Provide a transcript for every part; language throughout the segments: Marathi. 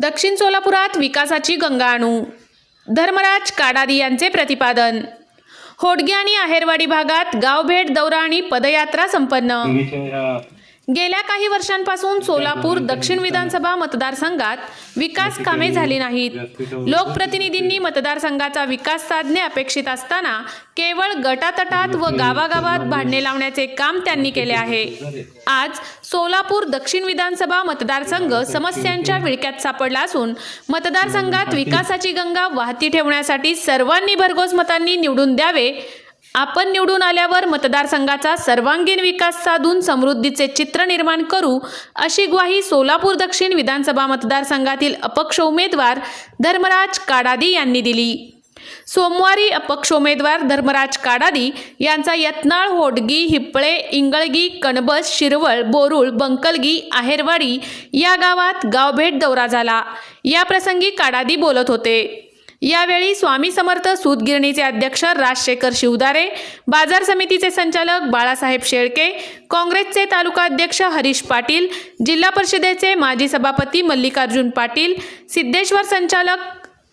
दक्षिण सोलापुरात विकासाची गंगा आणू धर्मराज काडादी यांचे प्रतिपादन. होडगे आणि आहेरवाडी भागात गावभेट दौरा आणि पदयात्रा संपन्न. गेल्या काही वर्षांपासून सोलापूर दक्षिण विधानसभा मतदारसंघात विकास कामे झाली नाहीत. लोकप्रतिनिधींनी मतदारसंघाचा विकास साधणे अपेक्षित असताना केवळ गटातटात व गावागावात भांडणे लावण्याचे काम त्यांनी केले आहे. आज सोलापूर दक्षिण विधानसभा मतदारसंघ समस्यांच्या विळक्यात सापडला असून मतदारसंघात विकासाची गंगा वाहती ठेवण्यासाठी सर्वांनी भरघोस मतांनी निवडून द्यावे आपण निवडून आल्यावर मतदारसंघाचा सर्वांगीण विकास साधून समृद्धीचे चित्र निर्माण करू अशी ग्वाही सोलापूर दक्षिण विधानसभा मतदारसंघातील अपक्ष उमेदवार धर्मराज काडादी यांनी दिली. सोमवारी अपक्ष उमेदवार धर्मराज काडादी यांचा यत्नाळ होडगी हिपळे इंगळगी कणबस शिरवळ बोरुळ बंकलगी आहेरवाडी या गावात गावभेट दौरा झाला. या प्रसंगी काडादी बोलत होते. यावेळी स्वामी समर्थ सूतगिरणीचे अध्यक्ष राजशेखर शिवदारे बाजार समितीचे संचालक बाळासाहेब शेळके काँग्रेसचे तालुका अध्यक्ष हरीश पाटील जिल्हा परिषदेचे माजी सभापती मल्लिकार्जुन पाटील सिद्धेश्वर संचालक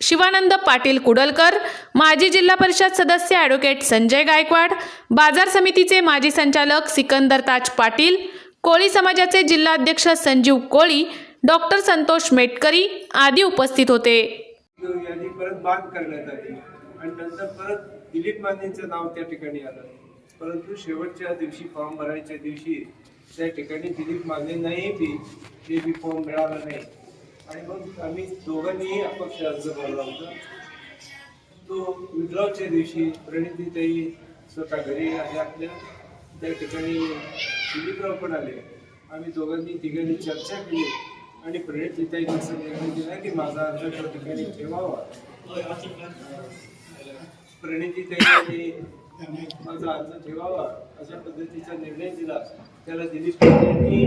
शिवानंद पाटील कुडलकर माजी जिल्हा परिषद सदस्य ॲडव्होकेट संजय गायकवाड बाजार समितीचे माजी संचालक सिकंदर ताज पाटील कोळी समाजाचे जिल्हाध्यक्ष संजीव कोळी डॉक्टर संतोष मेटकरी आदी उपस्थित होते. यादी परत बाद करण्यात आली. आणि नंतर परत दिलीप मानेंचं नाव त्या ठिकाणी आलं. परंतु शेवटच्या दिवशी फॉर्म भरायच्या दिवशी त्या ठिकाणी दिलीप मानेंनाही बी ते बी फॉर्म मिळाला नाही. आणि मग आम्ही दोघांनीही अपक्ष अर्ज भरला होता. तो विड्रॉच्या दिवशी प्रणितीताई स्वतः घरी आल्या आपल्या. त्या ठिकाणी दिलीपराव पण आले. आम्ही दोघांनी तिघांनी चर्चा केली. आणि प्रणितीताईने असं निर्णय दिला की माझा अर्ज त्या ठिकाणी ठेवावा प्रणितीताईने माझा अर्ज ठेवावा अशा पद्धतीचा निर्णय दिला. त्याला दिलीप यांनी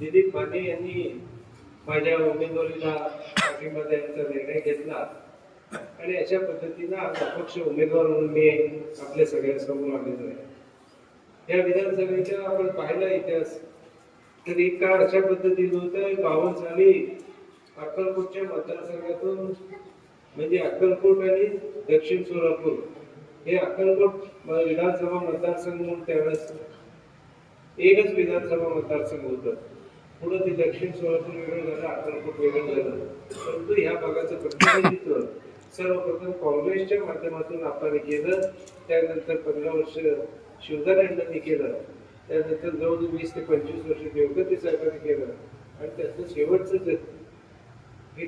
दिलीप माने यांनी माझ्या उमेदवारीला पाठिंबा द्यायचा निर्णय घेतला. आणि अशा पद्धतीनं आज अपक्ष उमेदवार म्हणून मी आपल्या सगळ्यांसमोर आलेलो आहे. या विधानसभेचा आपण पाहिला इतिहास. तर एक काळ अशा पद्धतीनं होतं बावन साली अक्कलकोटच्या मतदारसंघातून म्हणजे अक्कलकोट आणि दक्षिण सोलापूर हे अक्कलकोट विधानसभा मतदारसंघ म्हणून त्यावेळेस एकच विधानसभा मतदारसंघ होतं. पुढे ते दक्षिण सोलापूर वेगळं झालं अक्कलकोट वेगळं झालं. परंतु ह्या भागाचं प्रतिनिधित्व सर्वप्रथम काँग्रेसच्या माध्यमातून आपण केलं त्यानंतर पंधरा वर्ष शिवदार यांनी केलं त्यानंतर जवळजवळ वीस ते पंचवीस वर्ष देवगती साहेबांनी केलं. आणि त्याचं शेवटचं जे हे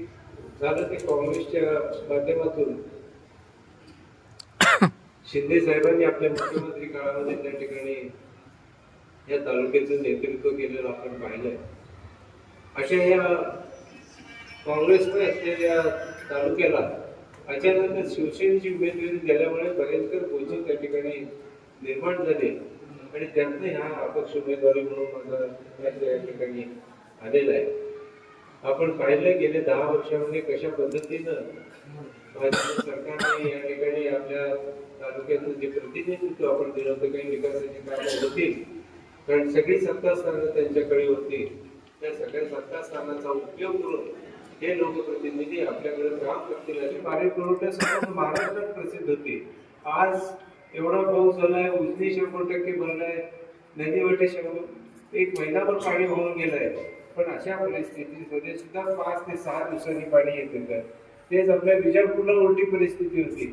झालं ते काँग्रेसच्या माध्यमातून. शिंदे साहेबांनी आपल्या मुख्यमंत्री काळामध्ये त्या ठिकाणी या तालुक्याचं नेतृत्व केलेलं आपण पाहिलंय. अशा या काँग्रेसने असलेल्या तालुक्याला अचानक शिवसेनेची उमेदवारी दिल्यामुळे भयंकर बोलचे त्या ठिकाणी निर्माण झाले? आणि त्यातनं ह्या अपक्ष उमेदवारी म्हणून माझा या ठिकाणी आलेला आहे. आपण पाहिलं गेले दहा वर्षामध्ये कशा पद्धतीनं सरकारने या ठिकाणी आपल्या तालुक्याचं जे प्रतिनिधित्व आपण दिलं होतं काही विकासाची कामं होती कारण सगळी सत्तास्थानं त्यांच्याकडे होती त्या सगळ्या सत्तास्थानाचा उपयोग करून हे लोकप्रतिनिधी आपल्याकडे काम करतील अशी पाणी पुरवठ्यासाठी महाराष्ट्रात प्रसिद्ध होती. आज एवढा पाऊस झालाय उजनी शंभर टक्के भरलाय नदीवाटे शंभर एक महिनाभर पाणी होऊन गेलंय. पण अशा परिस्थितीमध्ये सुद्धा पाच ते सहा दिवसांनी पाणी येत होतं तेच आपल्या विजापूरला उलटी परिस्थिती होती.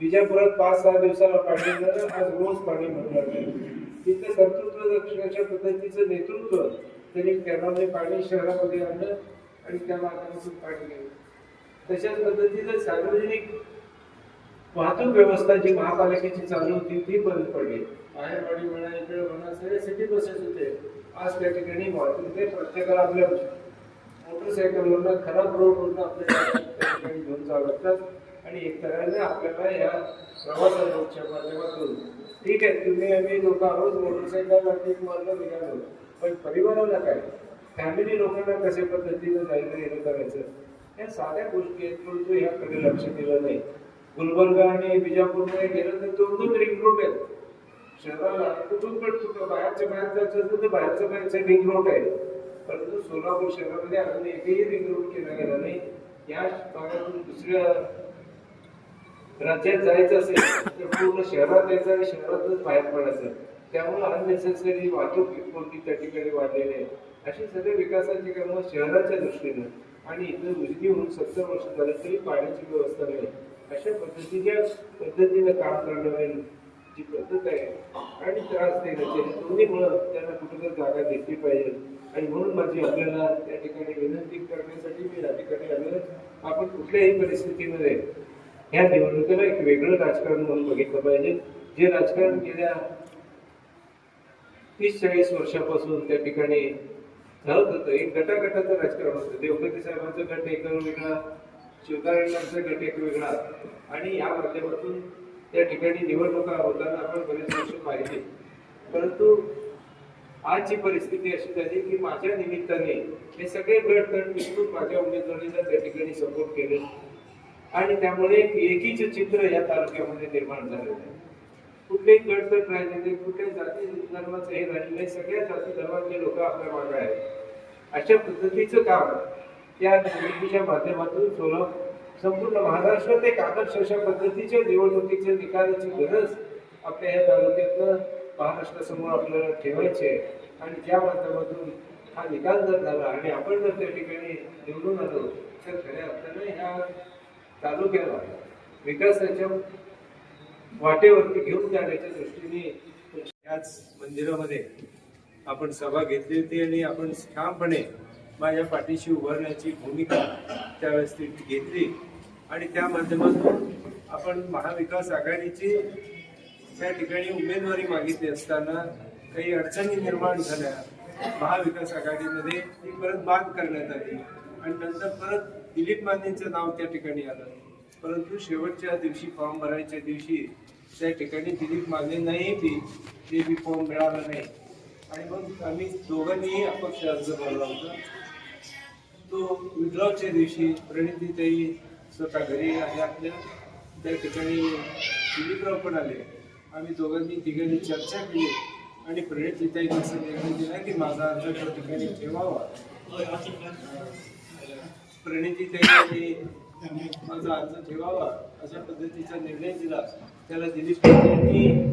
विजापुरात पाच सहा दिवसाला पाणी झालं आज रोज पाणी भरलं तिथं कर्तृत्व दक्षिणाच्या पद्धतीचं नेतृत्व त्यांनी कॅनॉलने पाणी शहरामध्ये आणलं. आणि त्या माध्यमातून पाणी गेलं. तशाच पद्धतीनं सार्वजनिक वाहतूक व्यवस्था जी महापालिकेची चालू होती ती बंद पडली. बाहेरवाडी म्हणा इकडे म्हणा सगळे सिटी बसेस होते. आज त्या ठिकाणी वाहतूक ते प्रत्येकाला आपल्या मोटरसायकलवरनं खराब रोडवरनं आपल्याला त्या ठिकाणी घेऊन जावं लागतात आणि एक तऱ्हेने आपल्याला या प्रवासाच्या माध्यमातून ठीक आहे तुम्ही आम्ही लोक आहोत मोटरसायकल एक मार्ग निघालो पण परिवाराला काय? फॅमिली लोकांना कशा पद्धतीनं जायचं येणं करायचं या साध्या गोष्टी आहेत परंतु याकडे लक्ष दिलं नाही. गुलबर्गा आणि बिजापूरमध्ये गेलं तर दोन दोन रिंग रोड आहेत. शहराला कुठून पण कुठं बाहेरच्या बाहेर जायचं असेल तर बाहेरच्या बाहेरचं रिंग रोड आहे परंतु सोलापूर शहरामध्ये अजून एकही रिंग रोड केला गेला नाही. या भागातून दुसऱ्या राज्यात जायचं असेल तर पूर्ण शहरात यायचं आणि शहरातच बाहेर पडायचं. त्यामुळे अननेसेसरी वाहतूक कोणती त्या ठिकाणी वाढलेली आहे. अशी सगळे विकासाची कामं शहराच्या दृष्टीनं आणि इथं उजनी होऊन सत्तर वर्ष झाले तरी पाण्याची व्यवस्था नाही. अशा पद्धतीच्या पद्धतीनं काम करणं जी पद्धत आहे आणि त्रास देण्याची दोन्ही मुळं त्यांना कुठेतरी जागा घेतली पाहिजे. आणि म्हणून माझी आपल्याला त्या ठिकाणी विनंती करण्यासाठी मी या ठिकाणी आलो आपण कुठल्याही परिस्थितीमध्ये ह्या निवडणुकीला एक वेगळं राजकारण म्हणून बघितलं पाहिजे. जे राजकारण गेल्या तीस चाळीस वर्षापासून त्या ठिकाणी झालं होतं. एक गटागटाचं राजकारण होतं. देवगती साहेबांचं गट एक वेगळा शिवतारेंचा गट एक वेगळा. आणि या माध्यमातून त्या ठिकाणी निवडणुका होताना आपण बरेच वर्ष पाहिले. परंतु आजची परिस्थिती अशी झाली की माझ्या निमित्ताने हे सगळे गट गट विसरून माझ्या उमेदवारीला त्या ठिकाणी सपोर्ट केले. आणि त्यामुळे एक एकीचे चित्र या तालुक्यामध्ये निर्माण झालेलं आहे. कुठलेही गट राहिले नाही कुठल्याही जाती धर्माचं हे राहिले नाही सगळ्या जाती धर्माचे लोक आपल्या मागे आहेत. अशा पद्धतीचं काम त्या निवडणुकीच्या माध्यमातून सोला संपूर्ण महाराष्ट्रात एक आदर्श अशा पद्धतीच्या निवडणुकीच्या निकालाची गरज आपल्या या तालुक्यातनं महाराष्ट्रासमोर आपल्याला ठेवायची आहे. आणि ज्या माध्यमातून हा निकाल जर झाला आणि आपण जर त्या ठिकाणी निवडून आलो तर खऱ्या अर्थानं ह्या तालुक्याला विकासाच्या वाटेवरती घेऊन जाण्याच्या दृष्टीने याच मंदिरामध्ये आपण सभा घेतली होती आणि आपण ठामपणे माझ्या पाठीशी उभारण्याची भूमिका त्यावेळेस ती घेतली. आणि त्या माध्यमातून आपण महाविकास आघाडीची त्या ठिकाणी उमेदवारी मागितली असताना काही अडचणी निर्माण झाल्या. महाविकास आघाडीमध्ये ती परत बाद करण्यात आली. आणि नंतर परत दिलीप मानेंचं नाव त्या ठिकाणी आलं. परंतु शेवटच्या दिवशी फॉर्म भरायच्या दिवशी त्या ठिकाणी दिलीप मानेंनाही बी ते बी फॉर्म मिळाला नाही. आणि मग आम्ही दोघांनीही अपक्ष अर्ज भरला होता. तो विड्रॉच्या दिवशी प्रणितीताई स्वतः घरी आणि आपल्या. त्या ठिकाणी दिलीपराव पण आले. आम्ही दोघांनी तिघांनी चर्चा केली. आणि प्रणितीताई असा निर्णय दिला की माझा अर्ज त्या ठिकाणी ठेवावा. माझा अर्ज ठेवावा. अशा पद्धतीचा निर्णय दिला. त्याला दिलीप यांनी.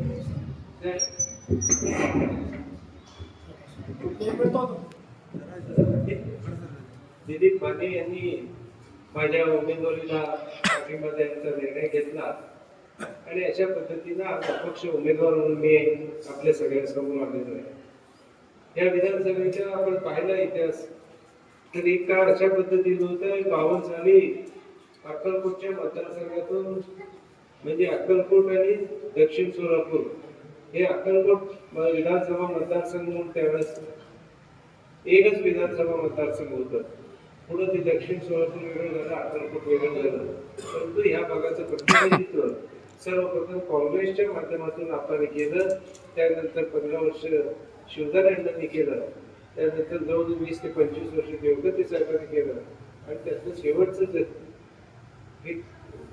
दिलीप माने यांनी माझ्या उमेदवारीला पाठिंबा द्यायचा निर्णय घेतला. आणि अशा पद्धतीनं आज अपक्ष उमेदवार म्हणून मी आपल्या सगळ्यांसमोर आलेलो आहे. या विधानसभेचा आपण पाहिला इतिहास. तर एक काळ अशा पद्धतीनं होतं बावन साली अक्कलकोटच्या मतदारसंघातून म्हणजे अक्कलकोट आणि दक्षिण सोलापूर हे अक्कलकोट विधानसभा मतदारसंघ म्हणून त्यावेळेस एकच विधानसभा मतदारसंघ होतं. पुढे ते दक्षिण सोलापूर वेगळं झालं अक्कलकोट वेगळं झालं. परंतु ह्या भागाचं प्रतिनिधित्व सर्वप्रथम काँग्रेसच्या माध्यमातून आपण केलं. त्यानंतर पंधरा वर्ष शिवदार अण्णांनी केलं. त्यानंतर जवळजवळ वीस ते पंचवीस वर्ष देवगती साहेबांनी केलं. आणि त्यातलं शेवटचं हे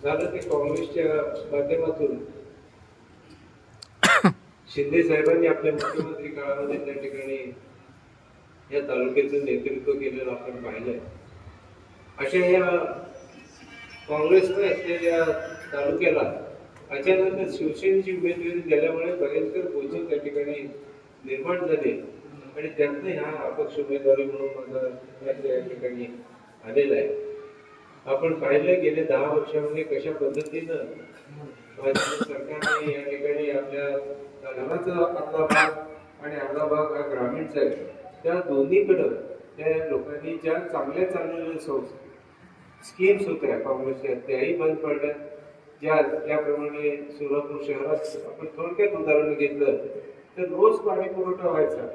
झालं ते काँग्रेसच्या माध्यमातून. शिंदे साहेबांनी आपल्या मुख्यमंत्री काळामध्ये त्या ठिकाणी या तालुक्याचं नेतृत्व केलेलं आपण पाहिलंय. अशा या काँग्रेसने असलेल्या तालुक्याला अचानक शिवसेनेची उमेदवारी दिल्यामुळे भयंकर बोलून त्या ठिकाणी निर्माण झाले. आणि त्यातनं ह्या अपक्ष उमेदवारी म्हणून माझा या ठिकाणी आलेला आहे. आपण पाहिलं गेले दहा वर्षामध्ये कशा पद्धतीनं सरकारने या ठिकाणी आपल्या धर्माचा आपला भाग आणि आपला भाग हा ग्रामीणचा आहे. त्या दोन्हीकडं त्या लोकांनी ज्या चांगल्या चांगल्या संस्था स्कीम्स होत्या काँग्रेसच्या त्याही बंद पडल्या. ज्या त्याप्रमाणे सोलापूर शहरात आपण थोडक्यात उदाहरण घेतलं तर रोज पाणी पुरवठा व्हायचा.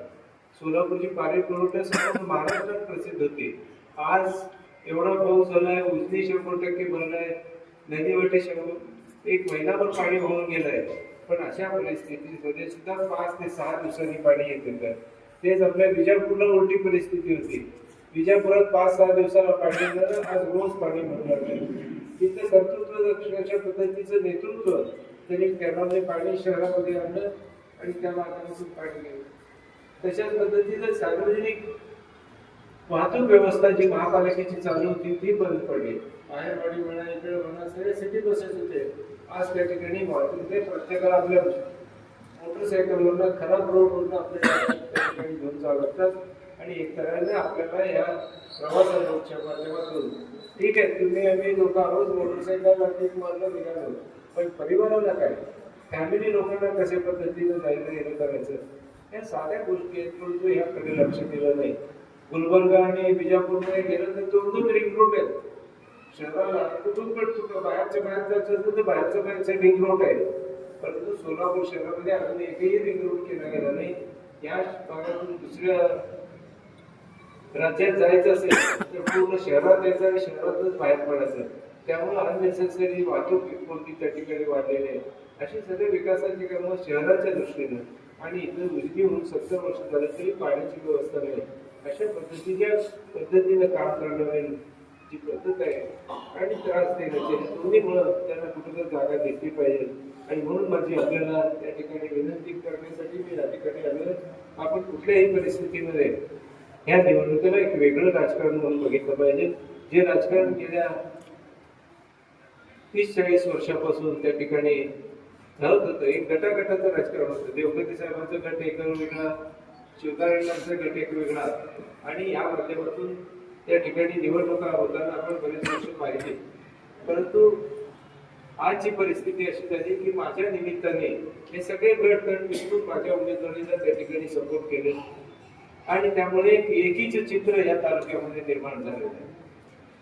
सोलापूरची पाणी पुरवठा महाराष्ट्रात प्रसिद्ध होती. आज एवढा पाऊस झालाय उजनी शंभर टक्के भरलाय नदीवाटे शंभर एक महिनाभर पाणी होऊन गेलंय. पण अशा परिस्थितीमध्ये सुद्धा पाच ते सहा दिवसांनी पाणी येत होतं. तेच आपल्या विजापूरला उलटी परिस्थिती होती. विजापुरात पाच सहा दिवसाला पाणी झालं आज रोज पाणी भरलं तिथं कर्तृत्व अशा पद्धतीचं नेतृत्व त्यांनी केरळमध्ये पाणी शहरामध्ये आणलं आणि त्या माध्यमातून पाणी गेलं. तशाच पद्धतीचं सार्वजनिक वाहतूक व्यवस्था जी महापालिकेची चालू होती ती बंद पडली. बाहेरवाडी म्हणा इकडे म्हणा सगळे सिटी बसेस होते. आज त्या ठिकाणी वाहतूक ते प्रत्येकाला आपल्या मोटरसायकलवरनं खराब रोडवरनं आपल्याला घेऊन जावं लागतात आणि एक तऱ्हेने आपल्याला या प्रवासाच्या माध्यमातून ठीक आहे तुम्ही आम्ही लोक रोज मोटरसायकल एक मार्ग निघालो पण परिवाराला काय? फॅमिली लोकांना कशा पद्धतीनं जायचं येणं करायचं? या साध्या गोष्टी आहेत परंतु ह्याकडे लक्ष दिलं नाही. गुलबर्गा आणि बिजापूरमध्ये गेलं तर दोन दोन रिंग रोड आहेत. शहराला कुठून पण तुझं बाहेरच्या बाहेर जायचं असेल तर बाहेरच्या बाहेरचं रिंग रोड आहे. परंतु सोलापूर शहरामध्ये अजून एकही रिंग रोड केला गेला नाही. या भागातून दुसऱ्या राज्यात जायचं असेल तर पूर्ण शहरात यायचं आणि शहरातच बाहेर पडायचं. त्यामुळे अननेसेसरी वाहतूक कोणती त्या ठिकाणी वाढलेली आहे? अशी सगळे विकासाची कामं शहराच्या दृष्टीनं आणि इथं उजनी होऊन सत्तर वर्ष झालं तरी पाण्याची व्यवस्था नाही. अशा पद्धतीच्या पद्धतीनं काम करणारी जी पद्धत आहे आणि त्रास देण्याची दोन्हीमुळं त्यांना कुठेतरी जागा घेतली पाहिजे. आणि म्हणून माझी आपल्याला त्या ठिकाणी विनंती करण्यासाठी मी या ठिकाणी आलो आपण कुठल्याही परिस्थितीमध्ये ह्या निवडणुकीला एक वेगळं राजकारण म्हणून बघितलं पाहिजे. जे राजकारण गेल्या तीस चाळीस वर्षापासून त्या ठिकाणी झालं होतं एक गटागटाचं राजकारण होतं. देवपती साहेबांचा गट एक वेगळा शिवतारेंचा गट एक वेगळा. आणि या माध्यमातून त्या ठिकाणी निवडणुका होताना आपण बरेच वर्ष पाहिले. परंतु आजची परिस्थिती अशी झाली की माझ्या निमित्ताने हे सगळे गट गट विसरून माझ्या उमेदवारीला त्या ठिकाणी सपोर्ट केले. आणि त्यामुळे एक एकीचे चित्र या तालुक्यामध्ये निर्माण झालेलं आहे.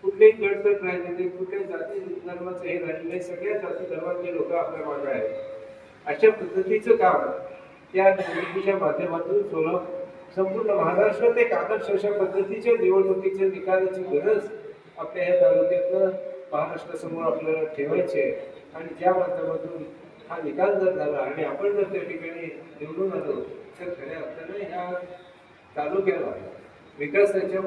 कुठलेही गटगट नाही कुठल्याही जाती धर्माचं हे राहिले नाही सगळ्या जाती धर्मातले लोक आपल्या मागे आहेत. अशा पद्धतीचं काम त्या निवडणुकीच्या माध्यमातून सोला संपूर्ण महाराष्ट्रात एक आदर्श अशा पद्धतीच्या निवडणुकीच्या निकालाची गरज आपल्या या तालुक्यातनं महाराष्ट्रासमोर आपल्याला ठेवायची आहे. आणि ज्या माध्यमातून हा निकाल जर झाला आणि आपण जर त्या ठिकाणी निवडून आलो तर खऱ्या अर्थानं ह्या तालुक्याला विकासाच्या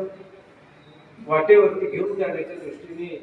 वाटेवरती घेऊन जाण्याच्या दृष्टीने